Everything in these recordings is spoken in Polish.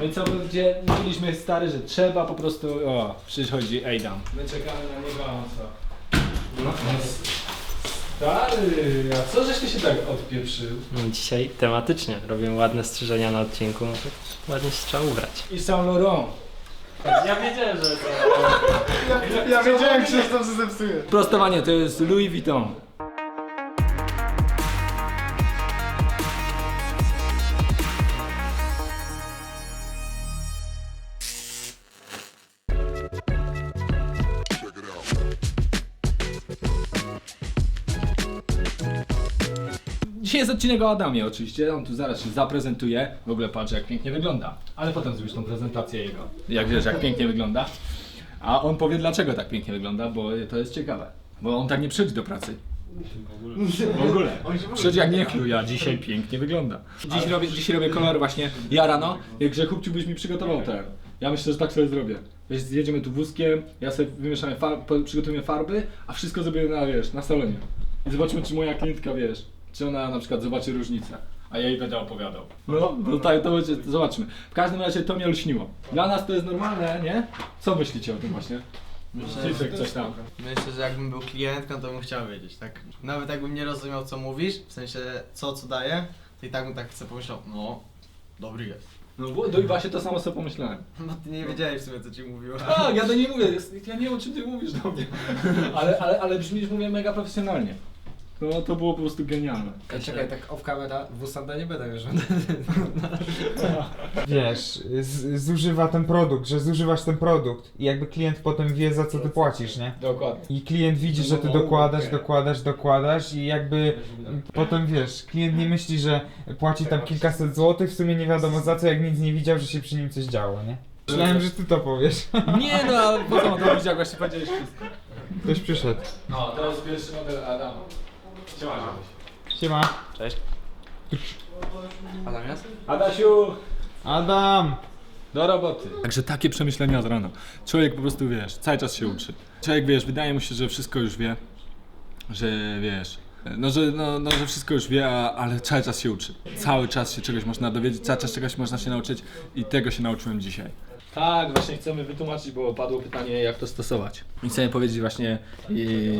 No i co, gdzie mówiliśmy stary, że trzeba po prostu, o, przychodzi Adam. My czekamy na niego, a on co? No, stary, a co żeś ty się tak odpieprzył? No, dzisiaj tematycznie robię ładne strzyżenia na odcinku, no to ładnie się trzeba ubrać. I Saint Laurent. Ja wiedziałem, że to... Ja wiedziałem, że to się zepsuje. Prostowanie to jest Louis Vuitton. Dzisiaj jest odcinek o Adamie oczywiście, on tu zaraz się zaprezentuje, w ogóle patrz jak pięknie wygląda, ale potem zrobisz tą prezentację jego, jak wiesz jak pięknie wygląda. A on powie dlaczego tak pięknie wygląda, bo to jest ciekawe. Bo on tak nie przychodzi do pracy. W ogóle. Przychodzi jak nie chluj, a dzisiaj pięknie wygląda. Dziś robię, dziś robię kolor właśnie. Ja rano, jak Grzechubciu byś mi przygotował ten. Ja myślę, że tak sobie zrobię. Wiesz, zjedziemy tu wózkiem, ja sobie wymieszamy far, po- przygotujemy farby, a wszystko zrobimy na, wiesz, na salonie. I zobaczymy, czy moja klientka, wiesz, czy ona na przykład zobaczy różnicę. A ja jej będę opowiadał. No, no tak, to będzie, to zobaczmy. W każdym razie to mnie lśniło. Dla nas to jest normalne, nie? Co myślicie o tym właśnie? Myślicie coś tam. Myślę, że jakbym był klientką, to bym chciał wiedzieć, tak? Nawet jakbym nie rozumiał, co mówisz, w sensie co, co daje, to i tak bym tak sobie pomyślał, no, dobry jest. No bo do i właśnie to samo sobie pomyślałem. No ty nie wiedziałeś w sumie, co ci mówiła. Tak, ja do niej mówię, jest- ja nie wiem o czym ty mówisz do mnie. Ale, ale, ale brzmisz, mówię mega profesjonalnie. No to było po prostu genialne. Czekaj, tak off camera, w usada nie będę już. wiesz, z, zużywa ten produkt, że zużywasz ten produkt i jakby klient potem wie za co ty płacisz, nie? Dokładnie. I klient widzi, że ty dokładasz, dokładasz, dokładasz i jakby potem wiesz, klient nie myśli, że płaci tam kilkaset złotych, w sumie nie wiadomo za co, jak nic nie widział, że się przy nim coś działo, nie? Myślałem, że ty to powiesz. Nie no, ale po co to jak właśnie powiedziałeś wszystko. Ktoś przyszedł. No, to jest pierwszy model Adama. Siema. Siema. Cześć. Adam jest? Adasiu! Adam! Do roboty. Także takie przemyślenia z rana. Człowiek po prostu, wiesz, cały czas się uczy. Człowiek, wiesz, wydaje mu się, że wszystko już wie, że wiesz, no że, no, no, że wszystko już wie, a, ale cały czas się uczy. Cały czas się czegoś można dowiedzieć, cały czas czegoś można się nauczyć i tego się nauczyłem dzisiaj. Tak, właśnie chcemy wytłumaczyć, bo padło pytanie, jak to stosować. I chcemy powiedzieć właśnie, i,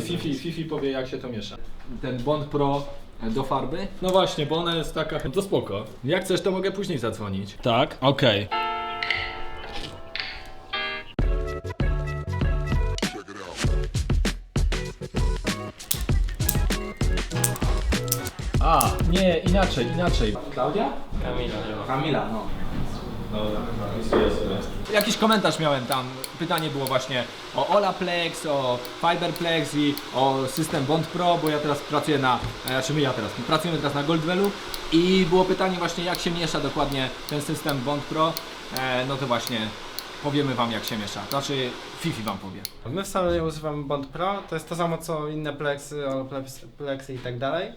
Fifi, Fifi powie, jak się to miesza. Ten Bond Pro do farby? No właśnie, bo ona jest taka, no to spoko. Jak chcesz, to mogę później zadzwonić. Tak? Okej. A, nie, inaczej, inaczej. Klaudia? Kamila. Kamila, no. Jakiś komentarz miałem tam, pytanie było właśnie o Olaplex, o Fiberplex i o system Bond Pro, bo ja teraz pracuję na, e, znaczy my ja teraz, pracujemy teraz na Goldwellu i było pytanie właśnie jak się miesza dokładnie ten system Bond Pro, e, no to właśnie powiemy wam jak się miesza, to znaczy Fifi wam powie. My w salonie używamy Bond Pro, to jest to samo co inne Plexy, Olaplex- Plexy i tak dalej.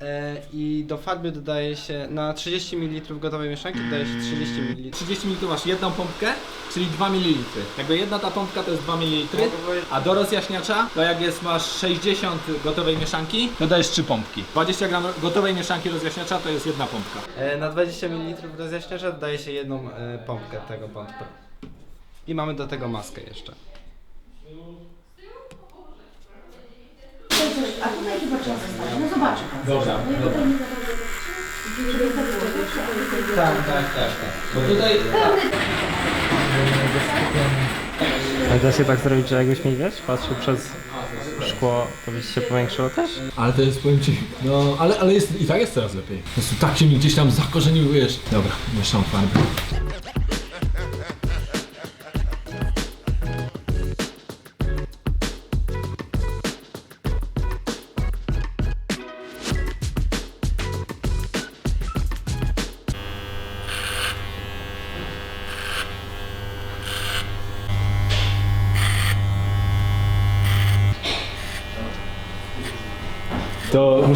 E, I do farby dodaje się, na 30 ml gotowej mieszanki dodaje się 30 ml. 30 ml masz jedną pompkę, czyli 2 ml. Jakby jedna ta pompka to jest 2 ml, a do rozjaśniacza to jak jest masz 60 gotowej mieszanki, to dajesz 3 pompki. 20 gram gotowej mieszanki rozjaśniacza to jest jedna pompka. E, Na 20 ml rozjaśniacza dodaje się jedną e, pompkę tego Pro. I mamy do tego maskę jeszcze. A tutaj chyba trzeba zostawić. No zobaczę pan. Dobra, No i dobra. nie. Tak, tak, tak, tak. Bo tutaj... A da się tak zrobić, że jakbyś mi, wiesz, patrzył przez szkło, to byś się powiększyło też? Ale to jest, powiem ci, no, ale, ale jest, i tak jest coraz lepiej. Po prostu tak się mi gdzieś tam zakorzenił, wiesz. Dobra, mieszam farby.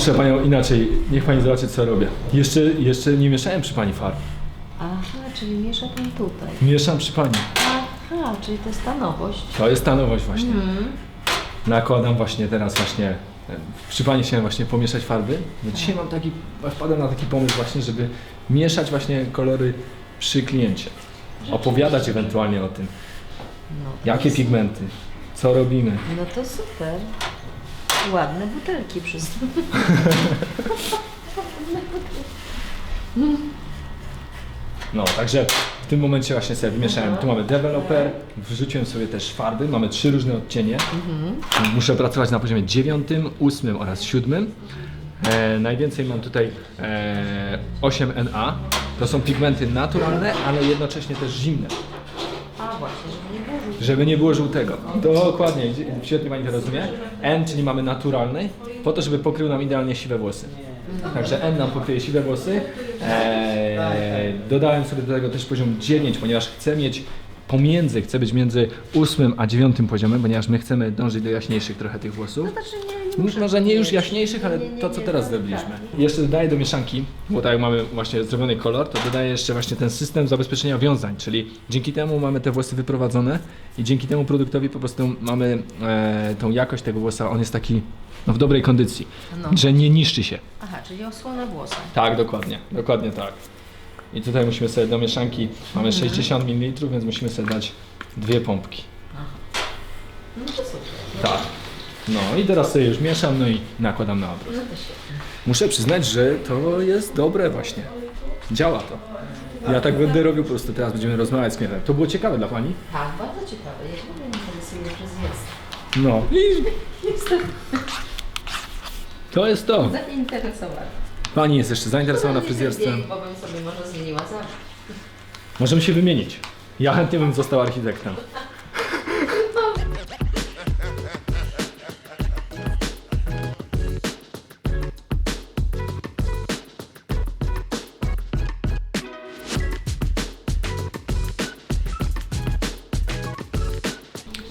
Muszę panią inaczej, niech pani zobaczy co robię. Jeszcze, jeszcze nie mieszałem przy pani farb. Aha, czyli miesza pan tutaj. Mieszam przy pani. Aha, czyli to jest ta nowość. To jest ta nowość właśnie. Nakładam właśnie teraz właśnie. Przy pani chciałem właśnie pomieszać farby. No dzisiaj mam taki, wpadłem na taki pomysł właśnie, żeby mieszać właśnie kolory przy kliencie. Opowiadać ewentualnie o tym, No, jakie pigmenty, co robimy. no to super. Ładne butelki wszystko. No, także w tym momencie właśnie sobie wymieszałem. Tu mamy deweloper, wrzuciłem sobie też farby, mamy trzy różne odcienie. Muszę pracować na poziomie 9, 8 oraz 7. E, najwięcej mam tutaj e, 8NA. To są pigmenty naturalne, ale jednocześnie też zimne. A właśnie, żeby nie było nie żółtego. Dokładnie, świetnie Pani to rozumie. N, czyli mamy naturalny, po to, żeby pokrył nam idealnie siwe włosy. Także N nam pokryje siwe włosy. Eee, dodałem sobie do tego też poziom 9, ponieważ chcę mieć pomiędzy, chcę być między 8 a 9 poziomem, ponieważ my chcemy dążyć do jaśniejszych trochę tych włosów. Znaczy nie, nie muszę Może nie już jaśniejszych, ale to co teraz zrobiliśmy. tak. Jeszcze dodaję do mieszanki, bo tak jak mamy właśnie zrobiony kolor, to dodaję jeszcze właśnie ten system zabezpieczenia wiązań, czyli dzięki temu mamy te włosy wyprowadzone i dzięki temu produktowi po prostu mamy e, tą jakość tego włosa, on jest taki no, w dobrej kondycji, No. że nie niszczy się. Aha, czyli osłona włosa. Tak, dokładnie, dokładnie tak. I tutaj musimy sobie do mieszanki, mamy 60 ml, więc musimy sobie dać dwie pompki. No to super. Tak. No i teraz sobie już mieszam, no i nakładam na obrót. No. Muszę przyznać, że to jest dobre właśnie. Działa to. Ja tak będę robił po prostu, teraz będziemy rozmawiać z klientem. To było ciekawe dla Pani? Tak, bardzo ciekawe. Ja się mnie interesuje przez jest. No. I Jestem to jest to. zainteresowana. Pani jest jeszcze zainteresowana Nie fryzjerstwem. Bo bym sobie może zmieniła. Możemy się wymienić. Ja chętnie bym został architektem.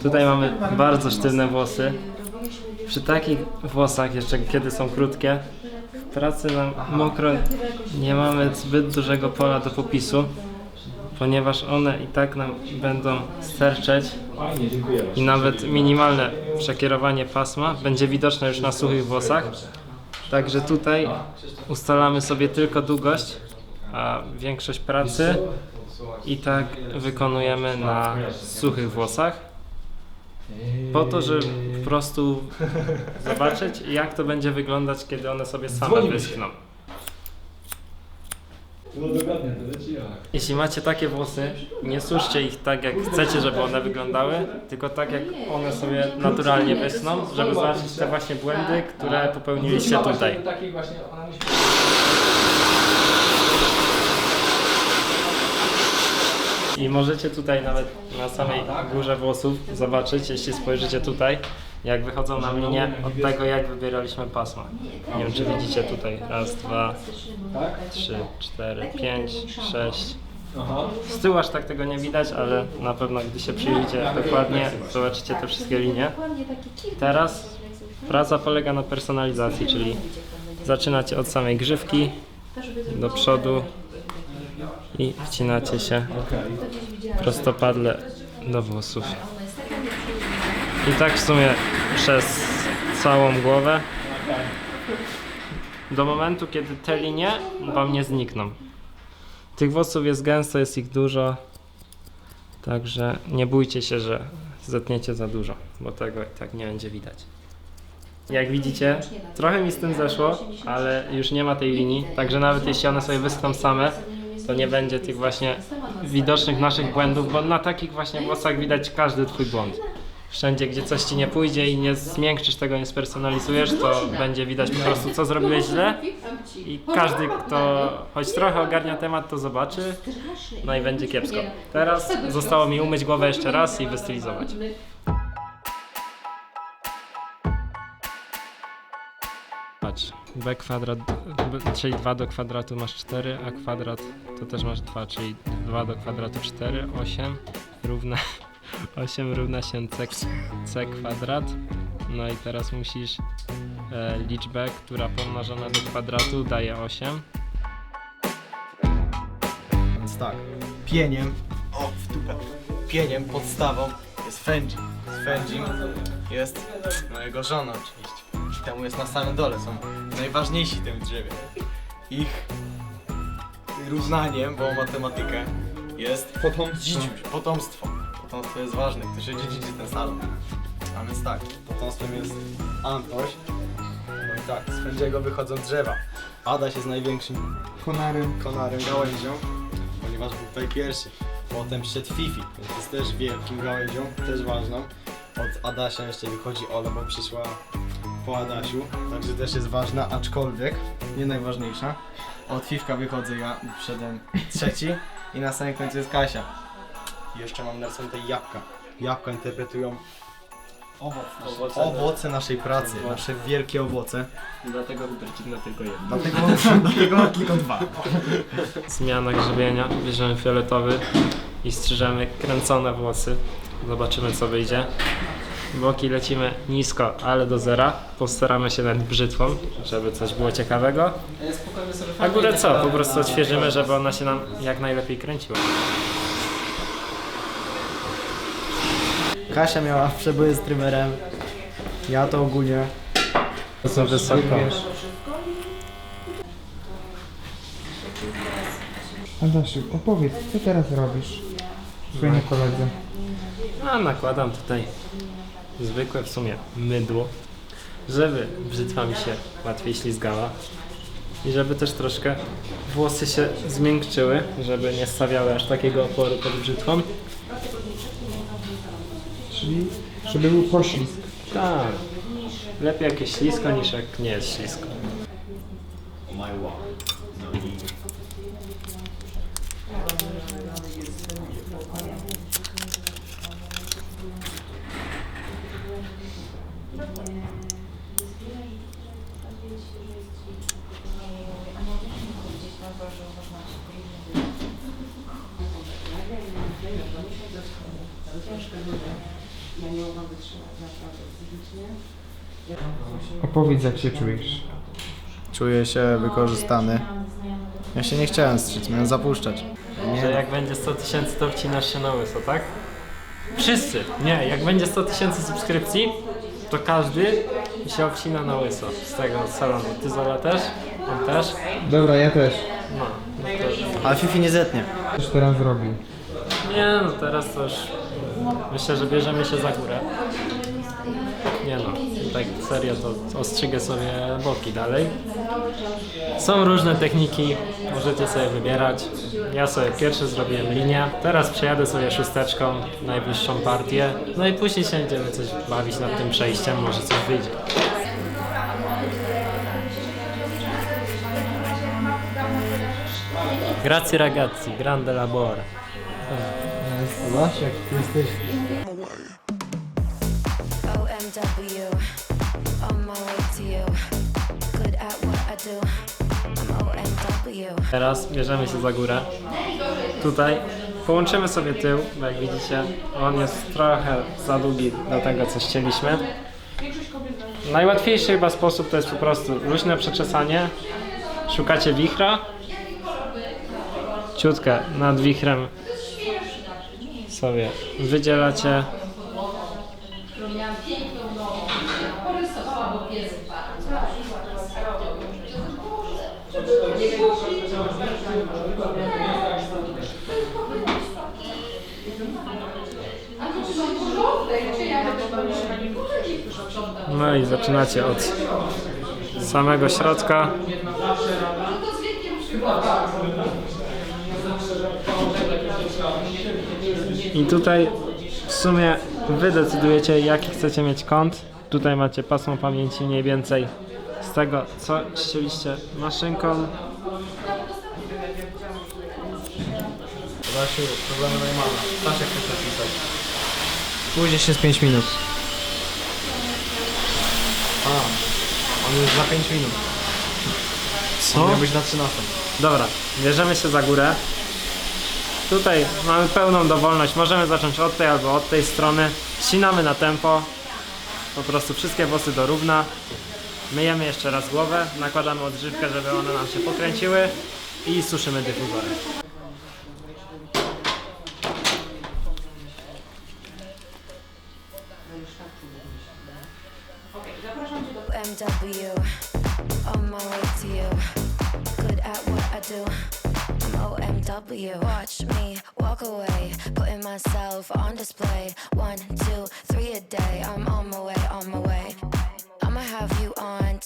Tutaj mamy bardzo sztywne włosy. Przy takich włosach, jeszcze kiedy są krótkie, w pracy nam mokro nie mamy zbyt dużego pola do popisu, ponieważ one i tak nam będą sterczeć i nawet minimalne przekierowanie pasma będzie widoczne już na suchych włosach. Także tutaj ustalamy sobie tylko długość, a większość pracy i tak wykonujemy na suchych włosach. Po to, żeby po prostu zobaczyć jak to będzie wyglądać, kiedy one sobie same Dzwonimy się. wyschną. No dokładnie, to leci jak. Jeśli macie takie włosy, nie suszcie ich tak jak chcecie, żeby one wyglądały, tylko tak jak one sobie naturalnie wyschną, żeby zobaczyć te właśnie błędy, które popełniliście tutaj. Do takiej właśnie, ona musi... I możecie tutaj nawet na samej górze włosów zobaczyć, jeśli spojrzycie tutaj, jak wychodzą nam linie od tego, jak wybieraliśmy pasma. Nie wiem, czy widzicie tutaj. Raz, dwa, trzy, cztery, pięć, sześć. Z tyłu aż tak tego nie widać, ale na pewno gdy się przyjrzycie dokładnie, zobaczycie te wszystkie linie. Teraz praca polega na personalizacji, czyli zaczynacie od samej grzywki do przodu i wcinacie się prostopadle do włosów. I tak w sumie przez całą głowę do momentu, kiedy te linie Wam nie znikną. Tych włosów jest gęsto, jest ich dużo, także nie bójcie się, że zetniecie za dużo, bo tego i tak nie będzie widać. Jak widzicie, trochę mi z tym zeszło, ale już nie ma tej linii, także nawet jeśli one sobie wyschną same, to nie będzie tych właśnie widocznych naszych błędów, bo na takich właśnie włosach widać każdy twój błąd. Wszędzie, gdzie coś ci nie pójdzie i nie zmiękczysz tego, nie spersonalizujesz, to będzie widać po prostu, co zrobiłeś źle. I każdy, kto choć trochę ogarnia temat, to zobaczy, no i będzie kiepsko. Teraz zostało mi umyć głowę jeszcze raz i wystylizować. Patrz, b kwadrat, czyli 2 do kwadratu masz 4, a kwadrat to też masz 2, czyli 2 do kwadratu 4, 8 równa 8 równa się c, c kwadrat. No i teraz musisz e, liczbę, która pomnożona do kwadratu daje 8. Więc tak, pieniem, o w dupę, pieniem, podstawą jest Fenji. Fenji jest no jego żona oczywiście. I temu jest na samym dole, są najważniejsi tym drzewie. Ich równaniem, bo matematykę jest Potomstwo. potomstwo. Potomstwo jest ważne, kto się dziedziczy ten salon. A więc tak, potomstwem jest Antoś. No i tak, z Fędziego wychodzą drzewa. Adaś jest największym Konarem. konarem gałęzią, ponieważ był tutaj pierwszy. Potem przyszedł Fifi, więc jest też wielkim gałęzią, też ważną. Od Adasia jeszcze wychodzi Ola, bo przyszła po Adasiu, także też jest ważna, aczkolwiek nie najważniejsza. Od Fifka wychodzę ja, przyszedłem trzeci i na samym końcu jest Kasia. I jeszcze mam narysowane tutaj jabłka. Jabłka interpretują Owoce. owoce naszej pracy, nasze wielkie owoce. Dlatego wybrać na tylko jedno. Dlatego, dlatego tylko dwa. Zmiana grzebienia, bierzemy fioletowy i strzyżemy kręcone włosy. Zobaczymy co wyjdzie. Boki lecimy nisko, ale do zera. Postaramy się nad brzytwą, żeby coś było ciekawego. A górę co? Po prostu odświeżymy, żeby ona się nam jak najlepiej kręciła. Kasia miała przeboje z trymerem. Ja to ogólnie. To są wysoko. Adasiu, opowiedz, co teraz robisz? Swojemu koledze. A nakładam tutaj zwykłe w sumie mydło, żeby brzytwa mi się łatwiej ślizgała i żeby też troszkę włosy się zmiękczyły, żeby nie stawiały aż takiego oporu pod brzytwą. Czyli, żeby był poślizg. Tak. Lepiej jak jest ślisko niż jak nie jest ślisko. Opowiedz, jak się czujesz. Czuję się wykorzystany. Ja się nie chciałem strzec, miałem zapuszczać. Że jak będzie 100 tysięcy, to wcinasz się na łyso, tak? Wszyscy! Nie, jak będzie 100 tysięcy subskrypcji, to każdy się obcina na łyso z tego salonu. Ty Zola też? On też? Dobra, ja też. No. no to... Ale Fifi nie zetnie. Coś teraz zrobił. Nie no, teraz to już myślę, że bierzemy się za górę. Nie no, tak serio to ostrzygę sobie boki dalej. Są różne techniki, możecie sobie wybierać. Ja sobie pierwszy zrobiłem linię, teraz przejadę sobie szósteczką, najbliższą partię, no i później się będziemy coś bawić nad tym przejściem, może coś wyjdzie. Grazie ragazzi, grande labore. Zobacz, jak jesteś. Teraz bierzemy się za górę. Tutaj połączymy sobie tył, bo jak widzicie, on jest trochę za długi do tego, co chcieliśmy. Najłatwiejszy chyba sposób to jest po prostu luźne przeczesanie. Szukacie wichra. Ciutkę nad wichrem sobie wydzielacie. No i zaczynacie od samego środka. I tutaj w sumie wy decydujecie jaki chcecie mieć kąt. Tutaj macie pasmo pamięci mniej więcej z tego co chcieliście maszynką. Zasiu, problemy normalne. Patrz jak chcesz napisać. Pójdzie się z 5 minut. A, on już za 5 minut. Co? Miał być na 13. Dobra, bierzemy się za górę. Tutaj mamy pełną dowolność. Możemy zacząć od tej albo od tej strony. Ścinamy na tempo. Po prostu wszystkie włosy do równa. Myjemy jeszcze raz głowę. Nakładamy odżywkę, żeby one nam się pokręciły. I suszymy dyfuzorem.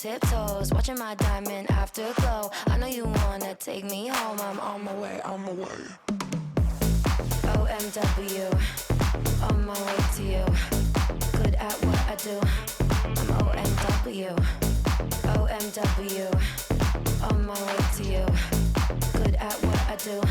Tiptoes, watching my diamond afterglow. I know you wanna take me home. I'm on my way, on my way. OMW, on my way to you. Good at what I do. I'm OMW. OMW, on my way to you. Good at what I do.